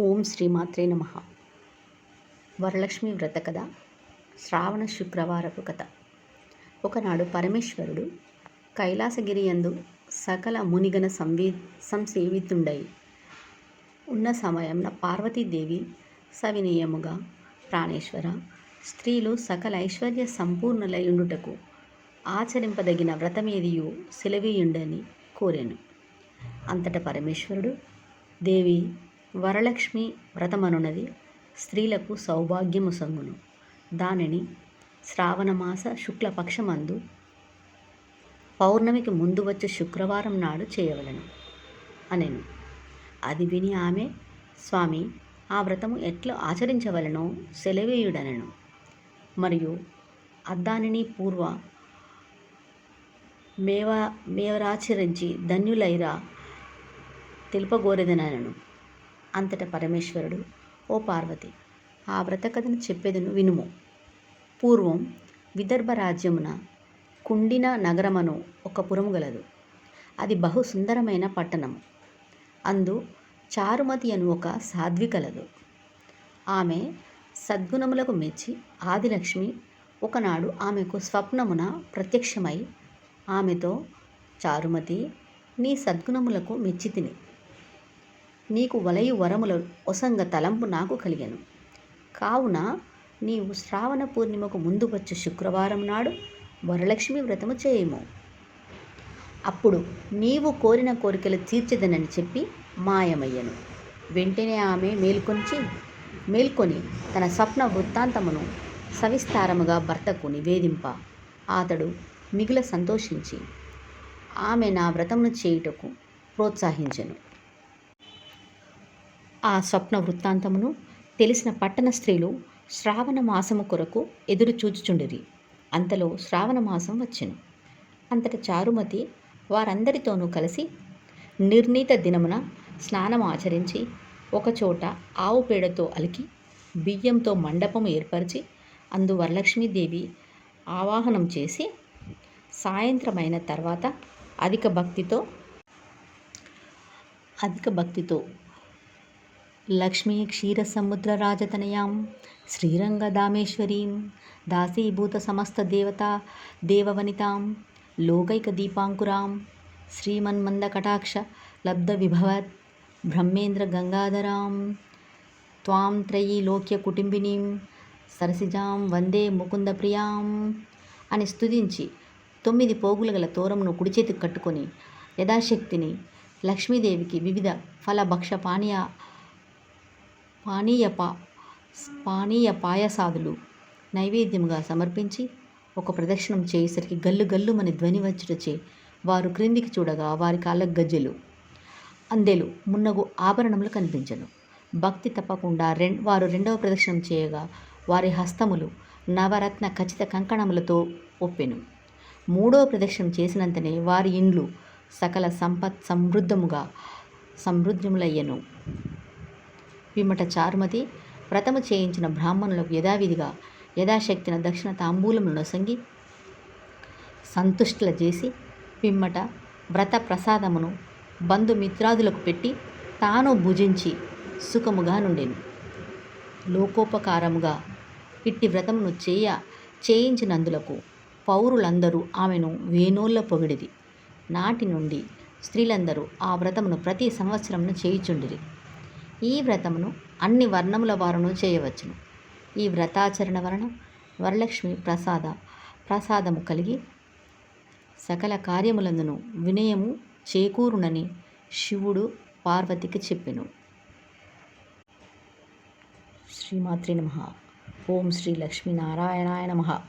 ఓం శ్రీమాత్రే నమ. వరలక్ష్మి వ్రత కథ శ్రావణ శుక్రవారపు కథ. ఒకనాడు పరమేశ్వరుడు కైలాసగిరి యందు సకల మునిగన సంవే సంసేవితుండై ఉన్న సమయంన పార్వతీదేవి సవినీయముగా ప్రాణేశ్వర స్త్రీలు సకల ఐశ్వర్య సంపూర్ణలయుండుటకు ఆచరింపదగిన వ్రతమేదియు సెలవీయుండని కోరాను. అంతట పరమేశ్వరుడు దేవి వరలక్ష్మి వ్రతమనున్నది. స్త్రీలకు సౌభాగ్యము సంగును. దానిని శ్రావణమాస శుక్లపక్షమందు పౌర్ణమికి ముందు వచ్చే శుక్రవారం నాడు చేయవలను అనెను. అది విని ఆమె స్వామి ఆ వ్రతము ఎట్లా ఆచరించవలనో సెలవేయుడనెను. మరియు అద్దానిని పూర్వ మేవ మేవరాచరించి ధన్యులైరా తెలుపగోరెదనను. అంతట పరమేశ్వరుడు ఓ పార్వతి ఆ వ్రత కథను చెప్పేదను వినుము. పూర్వం విదర్భ రాజ్యమున కుండిన నగరమను ఒక పురము గలదు. అది బహు సుందరమైన పట్టణము. అందు చారుమతి అను ఒక సాధ్వి కలదు. ఆమె సద్గుణములకు మెచ్చి ఆదిలక్ష్మి ఒకనాడు ఆమెకు స్వప్నమున ప్రత్యక్షమై ఆమెతో చారుమతి నీ సద్గుణములకు మెచ్చి తిని. నీకు వలయు వరముల ఒసంగ తలంపు నాకు కలిగెను. కావున నీవు శ్రావణ పూర్ణిమకు ముందు వచ్చే శుక్రవారం నాడు వరలక్ష్మి వ్రతము చేయము. అప్పుడు నీవు కోరిన కోరికలు తీర్చదనని చెప్పి మాయమయ్యను. వెంటనే ఆమె మేల్కొంచి మేల్కొని తన స్వప్న వృత్తాంతమును సవిస్తారముగా భర్తకు నివేదింప. అతడు మిగుల సంతోషించి ఆమె నా వ్రతమును చేయుటకు ప్రోత్సహించెను. ఆ స్వప్న వృత్తాంతమును తెలిసిన పట్టణ స్త్రీలు శ్రావణ మాసము కొరకు ఎదురు చూచుచుండిరి. అంతలో శ్రావణ మాసం వచ్చెను. అంతట చారుమతి వారందరితోనూ కలిసి నిర్ణీత దినమున స్నానం ఆచరించి ఒకచోట ఆవు పేడతో అలికి బియ్యంతో మండపం ఏర్పరిచి అందు వరలక్ష్మీదేవి ఆవాహనం చేసి సాయంత్రమైన తర్వాత అధిక భక్తితో అధిక భక్తితో లక్ష్మీ క్షీరసముద్ర రాజతనయాం శ్రీరంగదామేశ్వరీం దాసీభూత సమస్త దేవత దేవవనితాం లోకైక దీపాంకురాం శ్రీమన్మంద కటాక్ష లబ్ధ విభవత్ బ్రహ్మేంద్ర గంగాధరాం త్వాం త్రయీ లోక్య కుటుంబినీం సరసిజాం వందే ముకుంద ప్రియాం అని స్తుతించి తొమ్మిది పోగులు గల తోరమును కుడి చేతికి కట్టుకొని యథాశక్తిని లక్ష్మీదేవికి వివిధ ఫలభక్ష పానీయ పానీయ పా పానీయ పాయసాదులు నైవేద్యముగా సమర్పించి ఒక ప్రదక్షిణం చేసేసరికి గల్లు గల్లుమని ధ్వని వచ్చుటచే వారు క్రిందికి చూడగా వారి కాళ్ళ గజ్జెలు. అందెలు మున్నగు ఆభరణములు కనిపించను. భక్తి తప్పకుండా రెం వారు రెండవ ప్రదక్షిణం చేయగా వారి హస్తములు నవరత్న ఖచ్చిత కంకణములతో ఒప్పెను. మూడవ ప్రదక్షిణం చేసినంతనే వారి ఇండ్లు సకల సంపత్ సమృద్ధముగా సమృద్ధములయ్యను. పిమ్మట చారుమతి వ్రతము చేయించిన బ్రాహ్మణులకు యథావిధిగా యథాశక్తిన దక్షిణ తాంబూలమును నొసంగి సంతుష్టుల చేసి పిమ్మట వ్రత ప్రసాదమును బంధుమిత్రాదులకు పెట్టి తాను భుజించి సుఖముగా నుండెను. లోకోపకారముగా ఇట్టి వ్రతమును చేయ చేయించినందులకు పౌరులందరూ ఆమెను వేణోళ్ళ పొగిడిది నాటి నుండి స్త్రీలందరూ ఆ వ్రతమును ప్రతి సంవత్సరమును చేయుచుండిరి. ఈ వ్రతమును అన్ని వర్ణముల వారును చేయవచ్చును. ఈ వ్రతాచరణ వలన వరలక్ష్మి ప్రసాద ప్రసాదము కలిగి సకల కార్యములందును వినయము చేకూరునని శివుడు పార్వతికి చెప్పెను. శ్రీమాత్రి నమ. ఓం శ్రీ లక్ష్మీనారాయణాయ నమ.